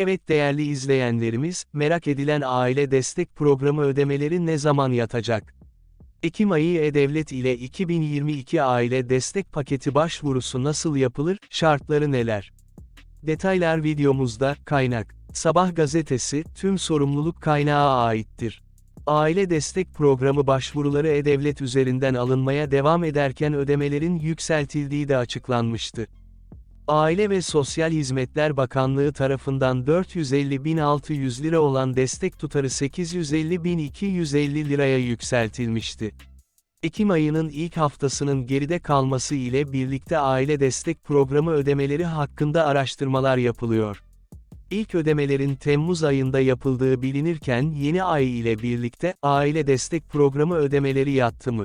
Evet değerli izleyenlerimiz, merak edilen aile destek programı ödemeleri ne zaman yatacak? Ekim ayı E-Devlet ile 2022 aile destek paketi başvurusu nasıl yapılır, şartları neler? Detaylar videomuzda, kaynak. Sabah gazetesi, tüm sorumluluk kaynağa aittir. Aile destek programı başvuruları E-Devlet üzerinden alınmaya devam ederken ödemelerin yükseltildiği de açıklanmıştı. Aile ve Sosyal Hizmetler Bakanlığı tarafından 450.600 lira olan destek tutarı 850.250 liraya yükseltilmişti. Ekim ayının ilk haftasının geride kalması ile birlikte aile destek programı ödemeleri hakkında araştırmalar yapılıyor. İlk ödemelerin Temmuz ayında yapıldığı bilinirken yeni ay ile birlikte aile destek programı ödemeleri yattı mı?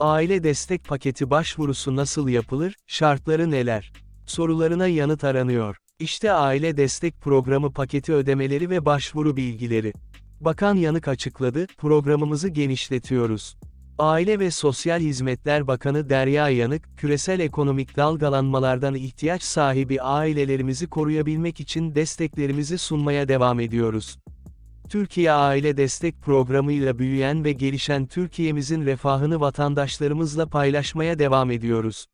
Aile destek paketi başvurusu nasıl yapılır, şartları neler? Sorularına yanıt aranıyor. İşte aile destek programı paketi ödemeleri ve başvuru bilgileri. Bakan Yanık açıkladı, programımızı genişletiyoruz. Aile ve Sosyal Hizmetler Bakanı Derya Yanık, küresel ekonomik dalgalanmalardan ihtiyaç sahibi ailelerimizi koruyabilmek için desteklerimizi sunmaya devam ediyoruz. Türkiye Aile Destek Programı'yla büyüyen ve gelişen Türkiye'mizin refahını vatandaşlarımızla paylaşmaya devam ediyoruz.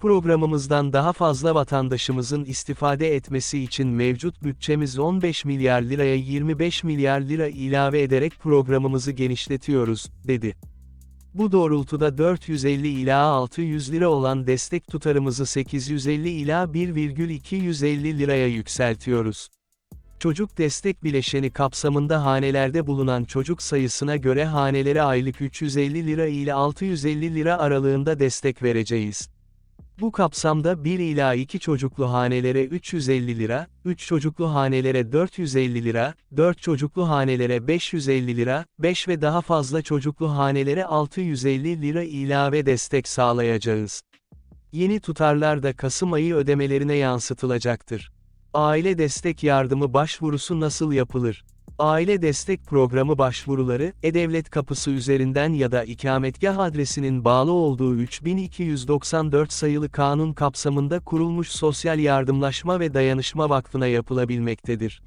Programımızdan daha fazla vatandaşımızın istifade etmesi için mevcut bütçemiz 15 milyar liraya 25 milyar lira ilave ederek programımızı genişletiyoruz, dedi. Bu doğrultuda 450 ila 600 lira olan destek tutarımızı 850 ila 1,250 liraya yükseltiyoruz. Çocuk destek bileşeni kapsamında hanelerde bulunan çocuk sayısına göre hanelere aylık 350 lira ile 650 lira aralığında destek vereceğiz. Bu kapsamda 1 ila 2 çocuklu hanelere 350 lira, 3 çocuklu hanelere 450 lira, 4 çocuklu hanelere 550 lira, 5 ve daha fazla çocuklu hanelere 650 lira ilave destek sağlayacağız. Yeni tutarlar da Kasım ayı ödemelerine yansıtılacaktır. Aile destek yardımı başvurusu nasıl yapılır? Aile destek programı başvuruları, E-Devlet kapısı üzerinden ya da ikametgah adresinin bağlı olduğu 3294 sayılı kanun kapsamında kurulmuş Sosyal Yardımlaşma ve Dayanışma Vakfı'na yapılabilmektedir.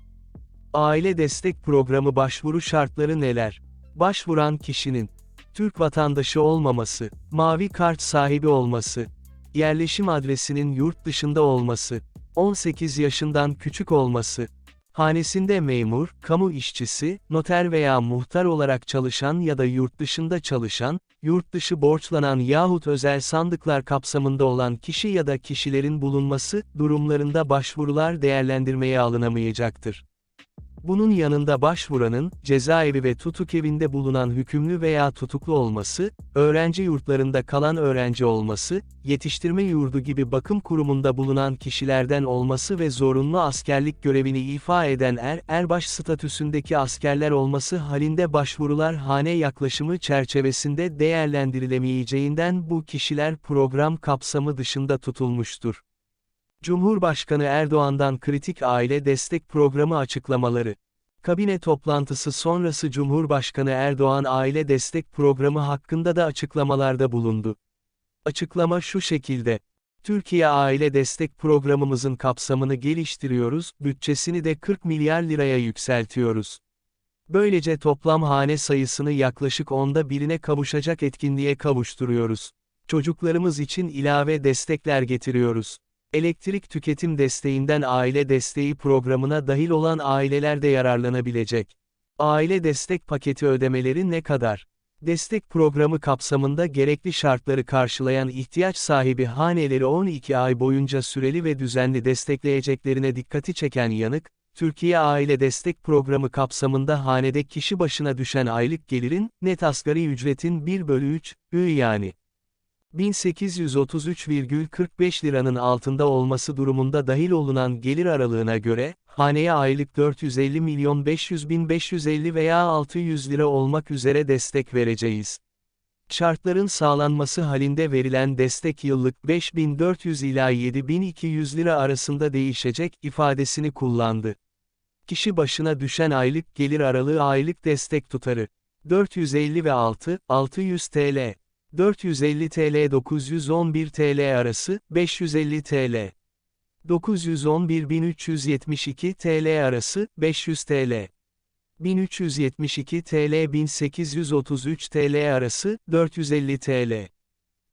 Aile destek programı başvuru şartları neler? Başvuran kişinin Türk vatandaşı olmaması, mavi kart sahibi olması, yerleşim adresinin yurt dışında olması, 18 yaşından küçük olması, Hanesinde memur, kamu işçisi, noter veya muhtar olarak çalışan ya da yurt dışında çalışan, yurt dışı borçlanan yahut özel sandıklar kapsamında olan kişi ya da kişilerin bulunması, durumlarında başvurular değerlendirmeye alınamayacaktır. Bunun yanında başvuranın, cezaevi ve tutukevinde bulunan hükümlü veya tutuklu olması, öğrenci yurtlarında kalan öğrenci olması, yetiştirme yurdu gibi bakım kurumunda bulunan kişilerden olması ve zorunlu askerlik görevini ifa eden er, erbaş statüsündeki askerler olması halinde başvurular hane yaklaşımı çerçevesinde değerlendirilemeyeceğinden bu kişiler program kapsamı dışında tutulmuştur. Cumhurbaşkanı Erdoğan'dan kritik aile destek programı açıklamaları. Kabine toplantısı sonrası Cumhurbaşkanı Erdoğan aile destek programı hakkında da açıklamalarda bulundu. Açıklama şu şekilde. Türkiye Aile Destek Programımızın kapsamını geliştiriyoruz, bütçesini de 40 milyar liraya yükseltiyoruz. Böylece toplam hane sayısını yaklaşık onda birine kavuşacak etkinliğe kavuşturuyoruz. Çocuklarımız için ilave destekler getiriyoruz. Elektrik tüketim desteğinden aile desteği programına dahil olan aileler de yararlanabilecek. Aile destek paketi ödemeleri ne kadar? Destek programı kapsamında gerekli şartları karşılayan ihtiyaç sahibi haneleri 12 ay boyunca süreli ve düzenli destekleyeceklerine dikkati çeken yanık, Türkiye Aile Destek Programı kapsamında hanede kişi başına düşen aylık gelirin, net asgari ücretin 1 bölü 3, ü yani 1833,45 liranın altında olması durumunda dahil olunan gelir aralığına göre, haneye aylık 450 milyon 500 bin 550 veya 600 lira olmak üzere destek vereceğiz. Şartların sağlanması halinde verilen destek yıllık 5400 ila 7200 lira arasında değişecek ifadesini kullandı. Kişi başına düşen aylık gelir aralığı aylık destek tutarı 450 ve 6, 600 TL. 450 TL 911 TL arası, 550 TL. 911.372 TL arası, 500 TL. 1372 TL 1833 TL arası, 450 TL.